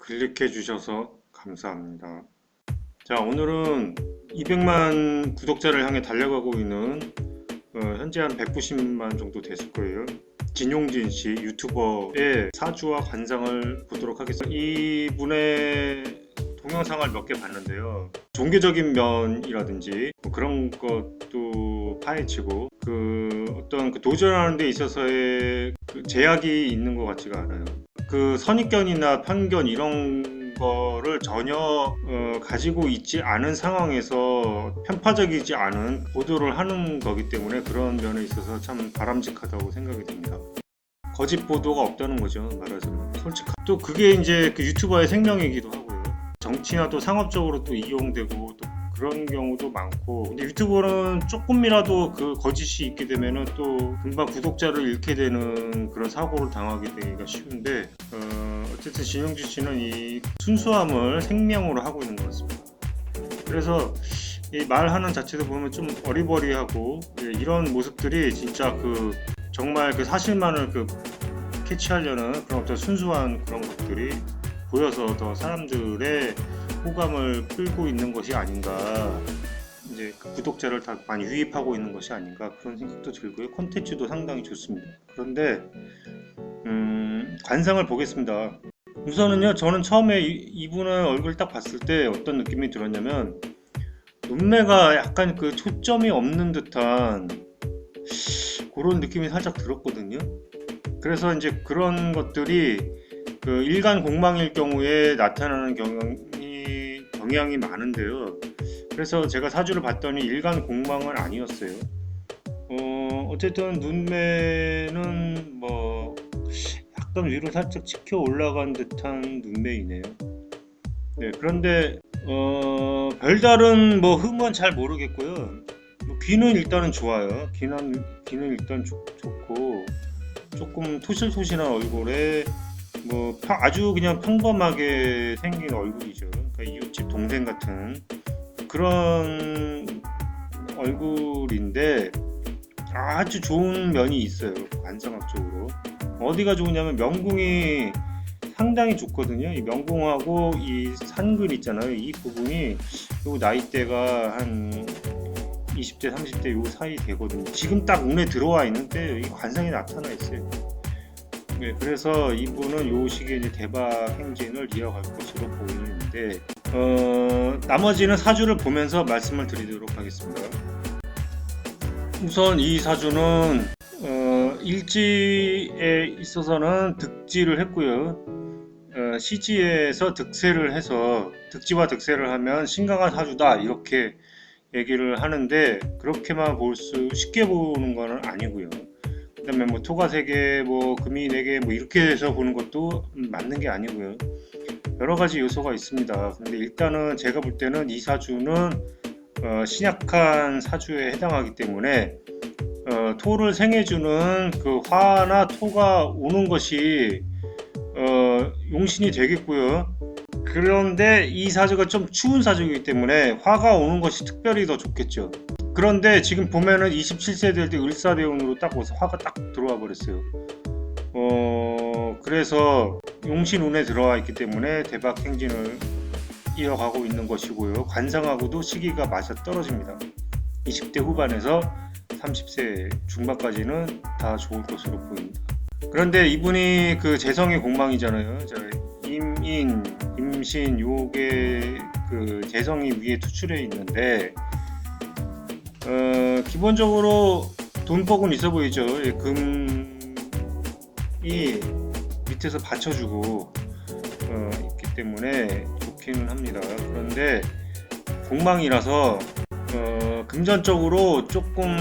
클릭해 주셔서 감사합니다. 자, 오늘은 200만 구독자를 향해 달려가고 있는 어, 현재 한 190만 정도 됐을 거예요. 진용진 씨 유튜버의 사주와 관상을 보도록 하겠습니다. 이분의 동영상을 몇 개 봤는데요. 종교적인 면이라든지 뭐 그런 것도 파헤치고 그 어떤 그 도전하는 데 있어서의 그 제약이 있는 것 같지가 않아요. 그 선입견이나 편견 이런 거를 전혀 어, 가지고 있지 않은 상황에서 편파적이지 않은 보도를 하는 거기 때문에 그런 면에 있어서 참 바람직하다고 생각이 됩니다. 거짓 보도가 없다는 거죠 말하자면. 솔직한 또 그게 이제 그 유튜버의 생명이기도 하고요. 정치나 또 상업적으로 또 이용되고 또 그런 경우도 많고. 근데 유튜버는 조금이라도 그 거짓이 있게 되면은 또 금방 구독자를 잃게 되는 그런 사고를 당하게 되기가 쉬운데 어, 어쨌든 진영주 씨는 이 순수함을 생명으로 하고 있는 것 같습니다. 그래서 이 말하는 자체도 보면 좀 어리버리하고 예, 이런 모습들이 진짜 그 정말 그 사실만을 그 캐치하려는 그런 어떤 순수한 그런 것들이 보여서 더 사람들의 호감을 끌고 있는 것이 아닌가. 이제 그 구독자를 다 많이 유입하고 있는 것이 아닌가. 그런 생각도 들고요. 콘텐츠도 상당히 좋습니다. 그런데 음, 관상을 보겠습니다 우선은요 저는 처음에 이- 이분의 얼굴 딱 봤을 때 어떤 느낌이 들었냐면 눈매가 약간 그 초점이 없는 듯한 그런 느낌이 살짝 들었거든요 그래서 이제 그런 것들이 그 일간 공망일 경우에 나타나는 경향이 경향이 많은데요. 그래서 제가 사주를 봤더니 일간 공망은 아니었어요. 어 어쨌든 눈매는 뭐 약간 위로 살짝 치켜 올라간 듯한 눈매이네요. 네 그런데 어 별다른 뭐 흠은 잘 모르겠고요. 뭐 귀는 일단은 좋아요. 귀는 귀는 일단 좋, 좋고 조금 토실토실한 얼굴에 뭐 평- 아주 그냥 평범하게 생긴 얼굴이죠. 그러니까 이웃집 동생 같은 그런 얼굴인데 아주 좋은 면이 있어요. 관상학적으로 어디가 좋으냐면 명궁이 상당히 좋거든요. 이 명궁하고 이 산근 있잖아요. 이 부분이 요 나이대가 한 20대, 30대 요 사이 되거든요. 지금 딱 눈에 들어와 있는데 이 관상이 나타나 있어요. 네, 그래서 이분은 요 시기에 이제 대박 행진을 이어갈 것으로 보이는데 어, 나머지는 사주를 보면서 말씀을 드리도록 하겠습니다. 우선 이 사주는 어, 일지에 있어서는 득지를 했고요. 어, 시지에서 득세를 해서 득지와 득세를 하면 신강한 사주다 이렇게 얘기를 하는데 그렇게만 볼 수 쉽게 보는 거는 아니고요. 그다음에 뭐 토가 세 개, 뭐 금이 네 개, 뭐 이렇게 해서 보는 것도 맞는 게 아니고요. 여러 가지 요소가 있습니다. 근데 일단은 제가 볼 때는 이 사주는 어, 신약한 사주에 해당하기 때문에 어, 토를 생해주는 그 화나 토가 오는 것이 어, 용신이 되겠고요. 그런데 이 사주가 좀 추운 사주이기 때문에 화가 오는 것이 특별히 더 좋겠죠. 그런데 지금 보면은 27세 될 때 을사대운으로 딱 와서 화가 딱 들어와 버렸어요. 어, 그래서 용신 운에 들어와 있기 때문에 대박 행진을 이어가고 있는 것이고요. 관상하고도 시기가 맞아 떨어집니다. 20대 후반에서 30세 중반까지는 다 좋을 것으로 보입니다. 그런데 이분이 그 재성의 공망이잖아요. 자, 임인, 임신 요게 그 재성이 위에 투출해 있는데 어, 기본적으로 돈복은 있어 보이죠. 예, 금이 밑에서 받쳐주고 어, 있기 때문에 좋기는 합니다. 그런데 공망이라서 어, 금전적으로 조금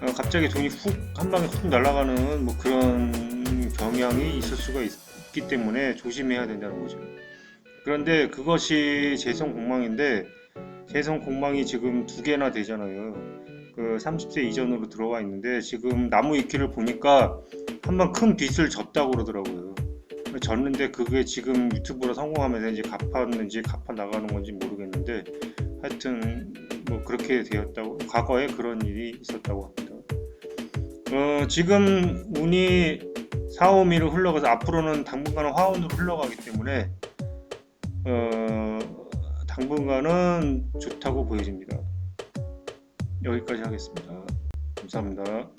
어, 갑자기 돈이 훅 한 방에 훅 날아가는 뭐 그런 경향이 있을 수가 있, 기 때문에 조심해야 된다는 거죠. 그런데 그것이 재성 공망인데 재성 공망이 지금 두 개나 되잖아요. 그 30세 이전으로 들어와 있는데 지금 나무 위키를 보니까 한번 큰 빚을 졌다고 그러더라고요. 졌는데 그게 지금 유튜브로 성공하면서 이제 갚았는지 갚아 나가는 건지 모르겠는데 하여튼 뭐 그렇게 되었다고 과거에 그런 일이 있었다고 합니다. 어, 지금 운이 4호미로 흘러가서 앞으로는 당분간은 화원으로 흘러가기 때문에 어, 당분간은 좋다고 보여집니다. 여기까지 하겠습니다. 감사합니다.